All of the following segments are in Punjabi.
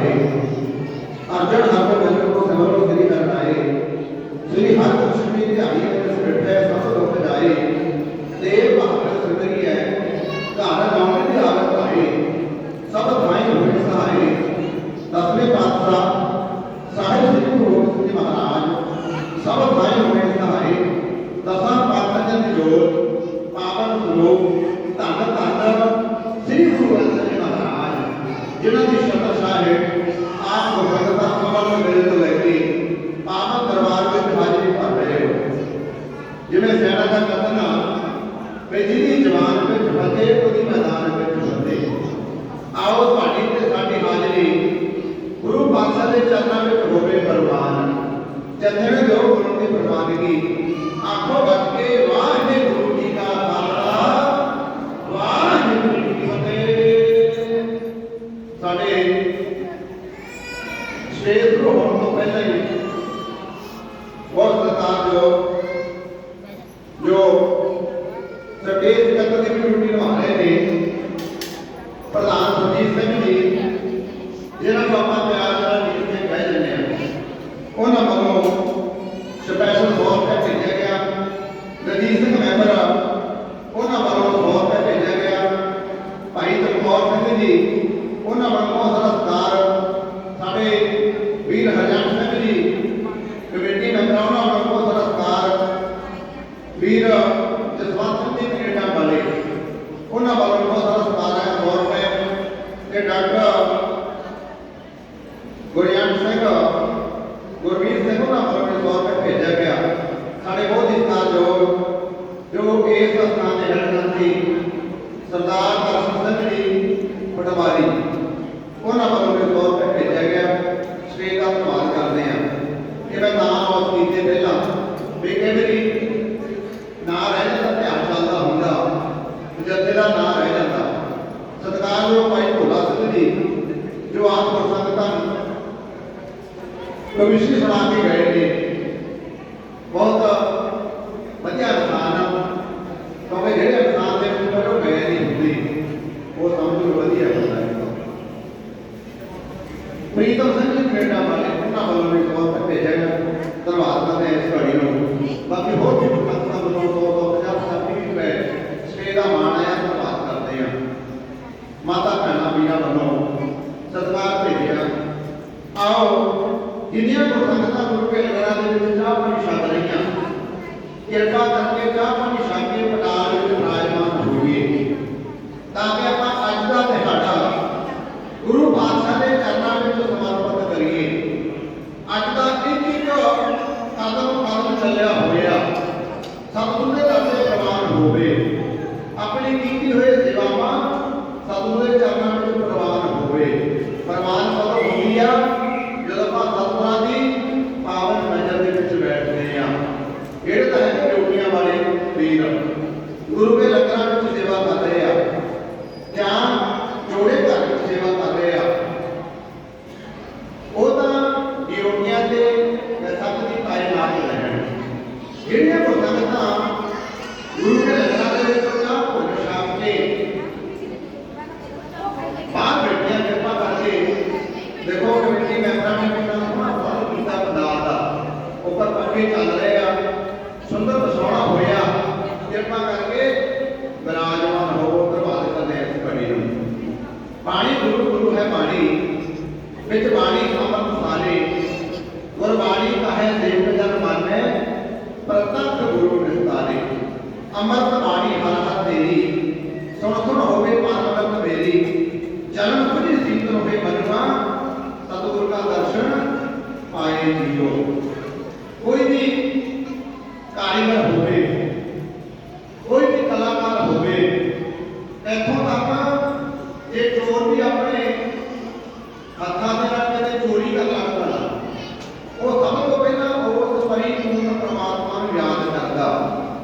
ਆਏ ਅਰਜਨ ਹਰ ਵਜਨ ਕੋ ਸਿਮਰੋ ਸ੍ਰੀ ਕਰਨ ਆਏ ਸ੍ਰੀ ਹਰਿ ਕ੍ਰਿਸ਼ਨ ਦੀ ਧਿਆਈ ਵਿੱਚ ਬੈਠੇ ਸਭ ਲੋਕ ਜਾਏ ਦੇਵ ਭਾਗਵਤ ਸੁੰਦਰੀ ਹੈ ਘਰ ਗਾਉਣ ਦੀ ਆਵਤ ਆਏ ਸਭ ਥਾਈ ਹੋਏ ਸਹਾਏ ਦਸਵੇਂ ਪਾਤਸ਼ਾਹ ਸਾਹਿਬ ਸ੍ਰੀ ਗੁਰੂ ਗੋਬਿੰਦ ਸਿੰਘ ਜੀ ਮਹਾਰਾਜ ਸਭ ਥਾਈ ਹੋਏ ਸਹਾਏ ਦਸਾਂ ਪਾਤਸ਼ਾਹਾਂ ਦੀ ਜੋਤ ਪਾਵਨ ਸਰੂਪ ਧੰਨ ਧੰਨ ਸ੍ਰੀ ਗੁਰੂ ਗੋਬਿੰਦ ਆਪ ਮੇਰੇ ਤੋਂ ਲੈ ਕੇ ਪਾਵਨ ਦਰਬਾਰ ਵਿੱਚ ਹਾਜ਼ਰੀ ਭਰ ਰਹੇ ਹੋ। ਜਿਵੇਂ ਸੈਨਾ ਦਾ ਕਥਨ ਆ ਵੀ ਜਿਹਦੀ ਜਵਾਨ ਵਿੱਚ ਫਤਿਹ ਉਹਦੀ ਮੈਦਾਨ ਵਿੱਚ ਫਤਿਹ ਆਓ ਤੁਹਾਡੀ ਤੇ ਸਾਡੀ ਹਾਜ਼ਰੀ ਗੁਰੂ ਪਾਤਸ਼ਾਹ ਦੇ ਚਰਨਾਂ ਵਿੱਚ ਹੋਵੇ ਪ੍ਰਵਾਨ ਜਥੇਵੇਂ ਜੋ ਗੁਰੂ ਦੀ ਪ੍ਰਵਾਨਗੀ ਆਖੋ ਬੱਚ ਕੇ ਵਾਹਿਗੁਰੂ ਜੀ ਕਾ ਖਾਲਸਾ ਵਾਹਿਗੁਰੂ ਜੀ ਕੀ ਫਤਿਹ ਸਾਡੇ ਸਟੇਜ ਤੋਂ ਹੋਣ ਤੋਂ ਪਹਿਲਾਂ ਹੀ ਬਹੁਤ ਸਤਿਕਾਰਯੋਗ ਜੋ ਸਟੇਜ ਤੱਕ ਦੀ ਡਿਊਟੀ ਨਿਭਾ ਰਹੇ ਨੇ ਪ੍ਰਧਾਨ ਸੁਜੀਤ ਸਿੰਘ ਜੀ ਜਿਹਨਾਂ ਨੂੰ ਆਪਾਂ ਪਿਆਰ ਨਾਲ ਨੀਤ ਤੇ ਕਹਿ ਦਿੰਦੇ ਆ ਉਹਨਾਂ ਵੱਲੋਂ ਸਪੈਸ਼ਲ ਫੋਨ ਤੇ ਭੇਜਿਆ ਗਿਆ ਰਜੀਤ ਸਿੰਘ ਮੈਂਬਰ ਉਹਨਾਂ ਵੱਲੋਂ ਬਹੁਤ ਤੇ ਭੇਜਿਆ ਗਿਆ ਭਾਈ ਤਲਕੌਰ ਸਿੰਘ ਜੀ, ਉਹਨਾਂ ਵੱਲੋਂ ਬਹੁਤ ਸਾਰਾ ਸਤਿਕਾਰ ਸਾਡੇ ਵੀਰ ਹਰਜਨ ਸਿੰਘ ਜੀ, ਕਮੇਟੀ ਮੈਂਬਰ ਉਹਨਾਂ ਵੱਲੋਂ ਬਹੁਤ ਸਾਰਾ ਸਤਿਕਾਰ। ਵੀਰ ਜਸਵੰਤ ਸਿੰਘ ਜੀ ਕੈਨੇਡਾ ਵਾਲੇ ਉਹਨਾਂ ਵੱਲੋਂ ਬਹੁਤ ਸਾਰਾ ਸਤਿਕਾਰ ਹੈ 100 ਰੁਪਏ ਤੇ ਡਾਕਟਰ ਗੁਰਿਆਨ ਸਿੰਘ ਗੁਰਵੀਰ ਸਿੰਘ ਉਹਨਾਂ ਵੱਲੋਂ ਵੀ 100 ਰੁਪਏ ਭੇਜਿਆ ਗਿਆ ਸਾਡੇ ਬਹੁਤ ਹੀ ਸਤਿਕਾਰਯੋਗ ਜੋ ਇਸ ਸਥਾਨ ਦੇ ਹਰਕੰਤੀ ਸਰਦਾਰ ਦਰਸ਼ਨ ਸਿੰਘ ਜੀ ਪਟਵਾਰੀ ਉਹਨਾਂ ਵੱਲੋਂ ਵੀ 100 ਰੁਪਏ ਭੇਜਿਆ ਗਿਆ ਸਟੇਜ ਦਾ ਧੰਨਵਾਦ ਕਰਦੇ ਹਾਂ ਇਹ ਮੈਂ ਨਾਮ ਆਸ ਕੀਤੇ ਪਹਿਲਾਂ ਵੀ ਨਾ ਰਹਿ ਜਾਂਦਾ, ਧਿਆਨ ਚੱਲਦਾ ਹੁੰਦਾ। ਜਦ ਦਾ ਨਾਂ ਰਹਿ ਜਾਂਦਾ। ਸਤਿਕਾਰਯੋਗ ਭਾਈ ਭੋਲਾ ਸਿੰਘ ਜੀ, ਜੋ ਆਪ ਗੁਰਸੰਗਤਾਂ ਨੂੰ ਕਵਿਸ਼ੀ ਸੁਣਾ ਕੇ ਗਏ ਨੇ। ਬਹੁਤ ਵਧੀਆ ਇਨਸਾਨ ਆ। ਕਿਉਂਕਿ ਜਿਹੜੇ ਇਨਸਾਨ ਦੇ ਵਿੱਚ ਉਹ ਗਏ ਨਹੀਂ ਹੁੰਦੀ, ਉਹ ਸਮਝੋ ਵਧੀਆ ਹੁੰਦਾ ਹੈ। ਪ੍ਰੀਤਮ ਸਿੰਘ ਜੀ ਕੈਨੇਡਾ ਵਾਲੇ, ਉਹਨਾਂ ਵੱਲੋਂ ਵੀ ਬਹੁਤ ਭੇਜਿਆ ਧੰਨਵਾਦ ਕਰਦੇ ਇਸ ਘੜੀ ਨੂੰ। ਬਾਕੀ ਹੋਰ ਵੀ ਭਗਤਾਂ ਵੱਲੋਂ ਦੋ ਦੋ ਪੰਜਾਹ ਸਾਥੀ ਵੀ ਪਏ ਸਟੇ ਦਾ ਮਾਣ ਆਇਆ ਧੰਨਵਾਦ ਕਰਦੇ ਹਾਂ। ਮਾਤਾ ਭੈਣਾ ਵੀਰਾਂ ਵੱਲੋਂ ਸਤਿਕਾਰ ਭੇਜਿਆ। ਆਓ, ਜਿੰਨੀਆਂ ਗੁਰਸੰਗਤਾਂ ਗੁਰੂ ਕੇ ਲਗਰਾਂ ਦੇ ਵਿੱਚ ਚਾਹ ਪਾਣੀ ਛਕ ਰਹੀਆਂ, ਕਿਰਪਾ ਕਰਕੇ ਚਾਹ ਪਾਣੀ ਛਕ ਕੇ ਪਟਾਲ ਵਿੱਚ ਵਿਰਾਜਮਾਨ ਹੋਈਏ ਤਾਂ ਕਿ ਆਪਾਂ ਅੱਜ ਦਾ ਦਿਹਾੜਾ ਗੁਰੂ ਪਾਤਸ਼ਾਹ ਦੇ ਚਰਨਾਂ ਵਿੱਚ ਸਮਰਪਿਤ ਕਰੀਏ ਅੱਜ ਦਾ ਇੱਕ ਇੱਕ ਕਦਮ ਕਦਮ ਚੱਲਿਆ ਹੋਇਆ ਸਤਿਗੁਰੂ ਦੇ ਦਰ ਦੇ ਪ੍ਰਵਾਨ ਹੋਵੇ ਆਪਣੀ ਕੀਤੀ ਹੋਈ ਸੇਵਾਵਾਂ ਸਤਿਗੁਰੂ ਦੇ ਚਰਨਾਂ ਵਿੱਚ ਪ੍ਰਵਾਨ ਹੋਵੇ ਪ੍ਰਵਾਨ ਕਦੋਂ ਹੁੰਦੀ ਆ ਜਦੋਂ ਆਪਾਂ ਸਤਿਗੁਰਾਂ ਦੀ ਪਾਵਨ ਨਜ਼ਰ ਦੇ ਵਿੱਚ ਬੈਠਦੇ ਆ ਜਿਹੜੇ ਤਾਂ ਹੈ ਜੋਗੀਆਂ ਵਾਲੇ ਵੀਰ ਗੁਰੂ ਦੇ ਲੰਗਰਾਂ ਵਿੱਚ ਸੇਵਾ ਕਰ ਰਹੇ ਆ ਜਾਂ ਜੋੜੇ ਘਰ ਵਿੱਚ ਸੇਵਾ ਕਰ ਰਹੇ ਆ ਉਹ ਤਾਂ ਯੋਗੀਆਂ ਦੇ ਸੱਤ ਦੀ ਪਾਏ ਨਾਲ ਰਹਿਣ ਜਿਹੜੀਆਂ ਗੁਰਦੁਆਰਾ ਗੁਰੂ ਦੇ ਲੰਗਰਾਂ ਦੇ ਵਿੱਚ ਚਾਹ ਭੋਗ ਛਾਪ ਕੇ ਬਾਹਰ ਬੈਠਿਆ ਕਿਰਪਾ ਕਰਕੇ ਦੇਖੋ ਕਮੇਟੀ ਮੈਂਬਰਾਂ ਨੇ ਕਿੰਨਾ ਸੋਹਣਾ ਬਹੁਤ ਕੀਤਾ ਪੰਡਾਲ ਦਾ ਉੱਪਰ ਪੱਖੇ ਚੱਲ ਰਹੇ ਆ ਸੁੰਦਰ ਦਸੌਣਾ ਹੋਇਆ ਕਿਰਪਾ ਕਰਕੇ ਵਿਰਾਜਮਾਨ ਹੋ ਪ੍ਰਭਾਤ ਕਰਦੇ ਇਸ ਘੜੀ ਨੂੰ। ਪਾਣੀ ਗੁਰੂ ਗੁਰੂ ਹੈ ਪਾਣੀ। ਵਿੱਚ ਬਾਣੀ ਅੰਮ੍ਰਿਤ ਸਾਲੇ ਗੁਰਬਾਣੀ ਕਹੇ ਦੇਵ ਜਨ ਮਾਨੈ ਪ੍ਰਤੱਖ ਗੁਰੂ ਨਿਸਤਾਰੇ। ਅੰਮ੍ਰਿਤ ਬਾਣੀ ਹਰ ਹਰ ਤੇਰੀ ਸੁਣ ਸੁਣ ਹੋਵੇ ਪਾਰਵਤ ਮੇਰੀ। ਜਨਮ ਤੁਝੇ ਸੀਤਲ ਹੋਵੇ ਮਨਵਾ ਸਤਿਗੁਰ ਦਾ ਦਰਸ਼ਨ ਪਾਏ ਜੀਓ ਕੋਈ ਵੀ ਕਾਰੀਗਰ ਹੋਵੇ ਕੋਈ ਵੀ ਕਲਾਕਾਰ ਹੋਵੇ ਇੱਥੋਂ ਤੱਕ ਜੇ ਚੋਰ ਵੀ ਆਪਣੇ ਹੱਥਾਂ ਦੇ ਨਾਲ ਕਿਤੇ ਚੋਰੀ ਕਰ ਲੱਗਦਾ ਉਹ ਸਭ ਤੋਂ ਪਹਿਲਾਂ ਉਸ ਪਰੀ ਨੂੰ ਪ੍ਰਮਾਤਮਾ ਨੂੰ ਯਾਦ ਕਰਦਾ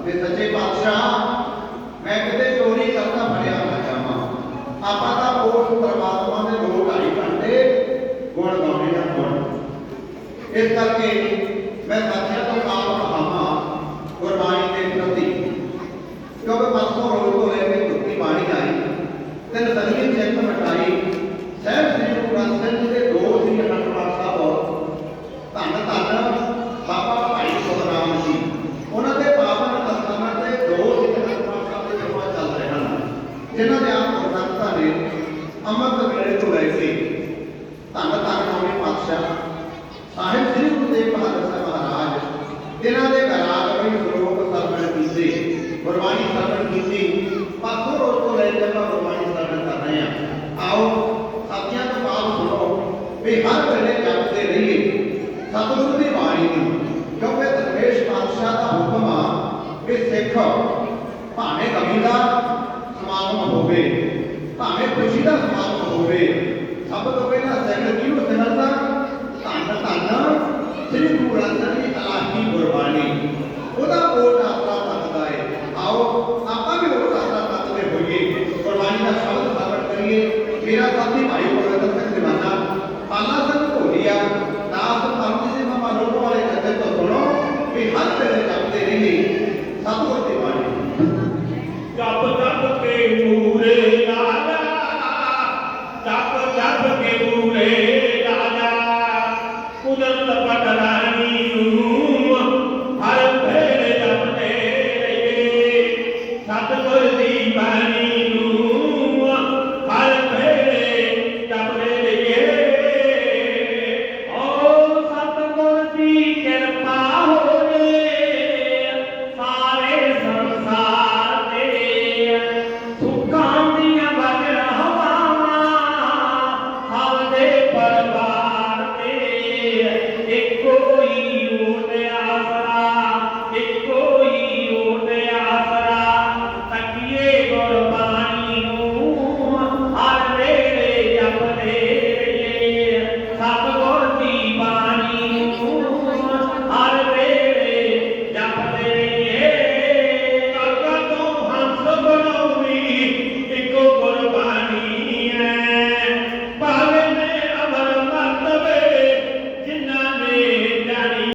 ਤੇ ਸੱਚੇ ਪਾਤਸ਼ਾਹ, ਮੈਂ ਕਿਤੇ ਚੋਰੀ ਕਰਦਾ ਫੜਿਆ ਨਾ ਜਾਵਾਂ। ਆਪਾਂ ਤਾਂ ਉਸ ਪ੍ਰਮਾਤਮਾ ਦੇ ਦੋ ਢਾਈ ਘੰਟੇ ਗੁਣ ਗਾਉਣੇ ਦਾ ਗੁਣ ਇਸ ਕਰਕੇ ਮੈਂ ਸਾਥੀਆਂ ਤੋਂ ਕਾਲ ਕਹਾਵਾਂ, ਗੁਰਬਾਣੀ ਦੇ ਪ੍ਰਤੀ। ਕਿਉਂਕਿ ਪਰਸੋਂ ਰੋਜ਼ ਤੋਂ ਲੈ ਕੇ ਗੁਰਤੀ ਬਾਣੀ ਆਈ, ਤਿੰਨ ਸਦੀਆਂ ਚੈੱਕ ਮਟਾਈ ਸਹਿਬ ਸ੍ਰੀ ਗੁਰੂ ਗ੍ਰੰਥ ਸਾਹਿਬ ਜੀ ਦੇ ਪਾਤਸ਼ਾਹ ਸਾਹਿਬ ਸ੍ਰੀ ਗੁਰੂ ਤੇਗ ਬਹਾਦਰ ਸਾਹਿਬ ਮਹਾਰਾਜ, ਜਿਨ੍ਹਾਂ ਦੇ ਘਰਾਂ ਵਿੱਚ ਸਰੋਵਰ ਸਰਵਣ ਕੀਤੇ, ਗੁਰਬਾਣੀ ਸਰਵਣ ਕੀਤੀ ਪਾਸੋਂ ਰੋਜ਼ ਤੋਂ ਲੈ ਕੇ ਆਪਾਂ ਗੁਰਬਾਣੀ ਸਰਵਣ ਕਰ ਰਹੇ ਹਾਂ। ਆਓ, ਸਾਥੀਆਂ ਤੋਂ ਬਾਤ ਸੁਣੋ ਵੀ ਹਰ ਵੇਲੇ ਜਪਦੇ ਰਹੀਏ, ਸਤਿਗੁਰੂ ਦੀ ਬਾਣੀ ਨੂੰ, ਕਿਉਂਕਿ ਦਰਵੇਸ਼ ਪਾਤਸ਼ਾਹ ਦਾ ਹੁਕਮ ਆ ਕਿ ਸਿੱਖ ਭਾਵੇਂ ਕਮੀ ਦਾ ਸਮਾਗਮ ਹੋਵੇ, ਭਾਵੇਂ ਖੁਸ਼ੀ ਦਾ ਸਮਾਗਮ ਹੋਵੇ, ਸਭ ਤੋਂ ਪਹਿਲਾਂ ਸਿੱਖ ਕੀ ਮੇਰਾ ਸਾਥੀ ਭਾਈ ਗੁਰਦਤ ਸਿੰਘ ਦਿਵਾਨਾ ਪਾਲਾ ਸਿੰਘ ਢੋਲੀਆ ਦਾਸ ਪਰਮ ਜੀ ਮਮਾ ਲੋਟੋ ਵਾਲੇ ਕਦੇ ਤੋਂ ਸੁਣੋ ਵੀ ਹਰ ਤੇਰੇ ਕਰਦੇ ਨਹੀਂ। ਸਤਿਗੁਰ ਦੀ ਬਾਣੀ। ਜਪ ਜਪ ਕੇ ਮੂਰੇ